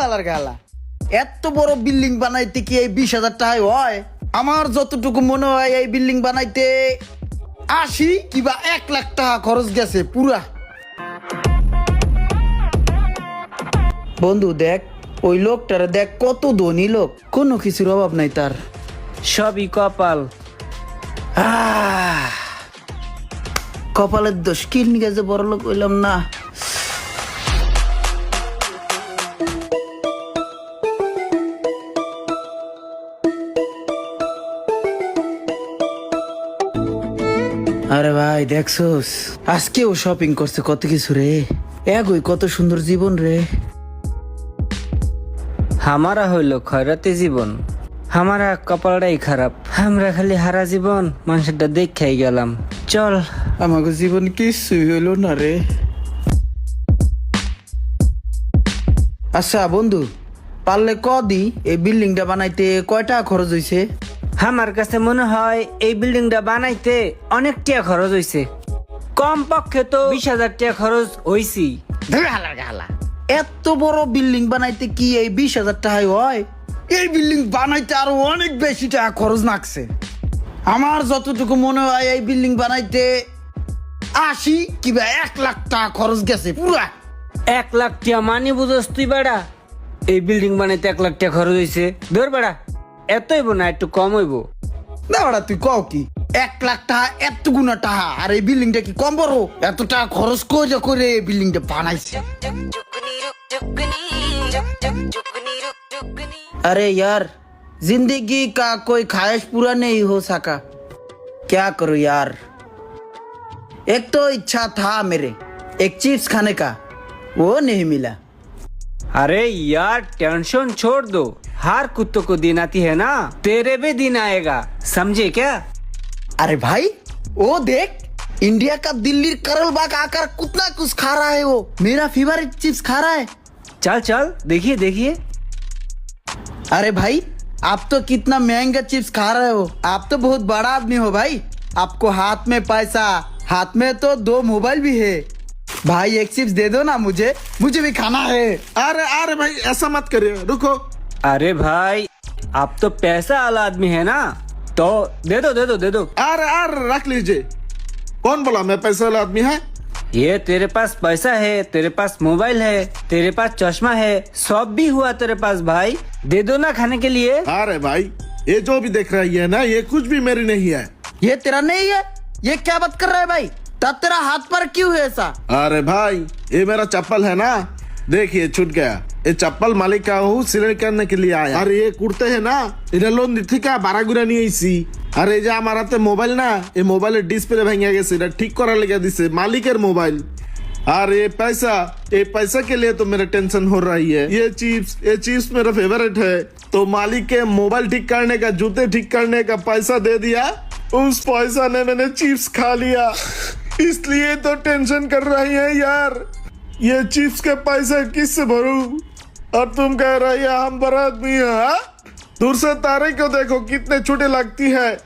হালার গালা। এত বড় বিল্ডিং বানাইতে কি এই বিশ হাজার টাকায় হয়? আমার যতটুকু মনে হয় এই বিল্ডিং বানাইতে আশি কিবা এক লাখ টাকা খরচ গেছে পুরা। বন্ধু দেখ ওই লোকটার দেখ কত ধনী লোক। কোনো কিছুর অভাব নাই তার। সবই কপাল। আহ, কপালের দোষ। কিডনি গেছে বড় লোক হইলাম না। আরে ভাই দেখছোস? আজকেও শপিং করছে কত কিছু রে। এগোই কত সুন্দর জীবন রে। হামারা হইল খয়রাতে জীবন। হামারা কপালটাই খারাপ। আমরা খালি হারা জীবন মানুষটা দেখাই গেলাম। চল। আমাকে জীবন কিছুই হইল না রে। আচ্ছা বন্ধু পারলে কদি এই বিল্ডিংটা বানাইতে কয়টা খরচ হইছে? আমার কাছে মনে হয় এই বিল্ডিংটা বানাইতে অনেক টাকা খরচ হইছে। কম পক্ষে তো বিশ হাজার টাকা খরচ হইছি। এত বড় বিল্ডিং বানাইতে কি এই বিশ হাজার টাকায় হয়? এই বিল্ডিং বানাইতে আরও অনেক বেশি টাকা খরচ লাগছে। আমার যতটুকু মনে হয় এই বিল্ডিং বানাইতে আশি কিবা এক লাখ টাকা খরচ গেছে পুরা। এক লাখ টাকা মানি বুঝোস তুই বেড়া। এই বিল্ডিং বানাইতে এক লাখ টাকা খরচ হয়েছে ধর বেড়া। এত হইব না একটু কম হইব না বাড়া তুই কও কি এক লাখ টাকা এত গুণা টাকা আর এই বিল্ডিংটা কি কম বড় এত টাকা খরচ করে করে এই বিল্ডিংটা বানাইছে अरे यार जिंदगी का कोई ख्वाहिश पूरा नहीं हो सका क्या करूं यार एक तो इच्छा था मेरे एक चिप्स खाने का वो नहीं मिला अरे यार टेंशन छोड़ दो हर कुत्तों को दिन आती है ना तेरे भी दिन आएगा। समझे क्या? अरे भाई वो देख इंडिया का दिल्ली करल बाग आकर कितना कुछ खा रहा है वो। मेरा फेवरेट चिप्स खा रहा है। चल चल देखिए देखिए। अरे भाई आप तो कितना महँगा चिप्स खा रहे हो। आप तो बहुत बड़ा आदमी हो भाई। आपको हाथ में पैसा हाथ में तो दो मोबाइल भी है। भाई एक चिप्स दे दो ना मुझे। मुझे भी खाना है। अरे अरे भाई ऐसा मत करिए रुको। अरे भाई आप तो पैसा वाला आदमी है ना? तो दे दो दे दो दे दो। अरे अरे रख लीजिए। कौन बोला मैं पैसे वाला आदमी है? ये तेरे पास पैसा है तेरे पास मोबाइल है तेरे पास चश्मा है सब भी हुआ तेरे पास भाई। दे दो ना खाने के लिए। अरे भाई ये जो भी देख रही है ना ये कुछ भी मेरी नहीं है। ये तेरा नहीं है? ये क्या बात कर रहा है भाई? तब तेरा हाथ पर क्यों है ऐसा? अरे भाई ये मेरा चप्पल है ना। देखिए, छूट गया। ये चप्पल मालिक का हूँ सिलाई करने के लिए आया। अरे, ये कुर्ते है ना? इधर लोन दी थी क्या? बारह गुना नहीं ऐसी अरे, जा, हमारा तो मोबाइल ना। ये मोबाइल डिस्प्ले भेंगे गए से ठीक करा लगे दिसे। मालिक है मोबाइल। अरे पैसा। ये पैसा के लिए तो मेरा टेंशन हो रही है। ये चिप्स ये चिप्स मेरा फेवरेट है। तो मालिक के मोबाइल ठीक करने का, जूते ठीक करने का पैसा दे दिया। उस पैसा ने मैंने चिप्स खा लिया। इसलिए तो टेंशन कर रही है यार। ये चिप्स के पैसे किससे भरू? और तुम कह रही है हम बड़ा आदमी है हाँ? दूर से तारे को देखो कितने छोटे लगती है।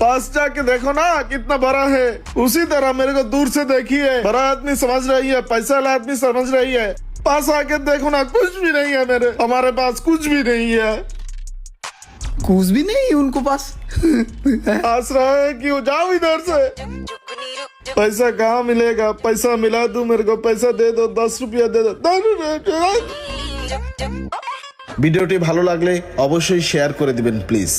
पास जाके देखो ना कितना बड़ा है। उसी तरह मेरे को दूर से देखिए। बड़ा आदमी समझ रही है पैसा वाला आदमी समझ रही है। पास आके देखो ना कुछ भी नहीं है मेरे। हमारे पास कुछ भी नहीं है। कुछ भी नहीं है उनको पास। हंस रहा है कि वो जाओ इधर से। पैसा कहाँ मिलेगा पैसा मिला दू मेरे को पैसा दे दो दस रुपया दे दो दस रुपया ভিডিওটি ভালো লাগলে অবশ্যই শেয়ার করে দিবেন প্লিজ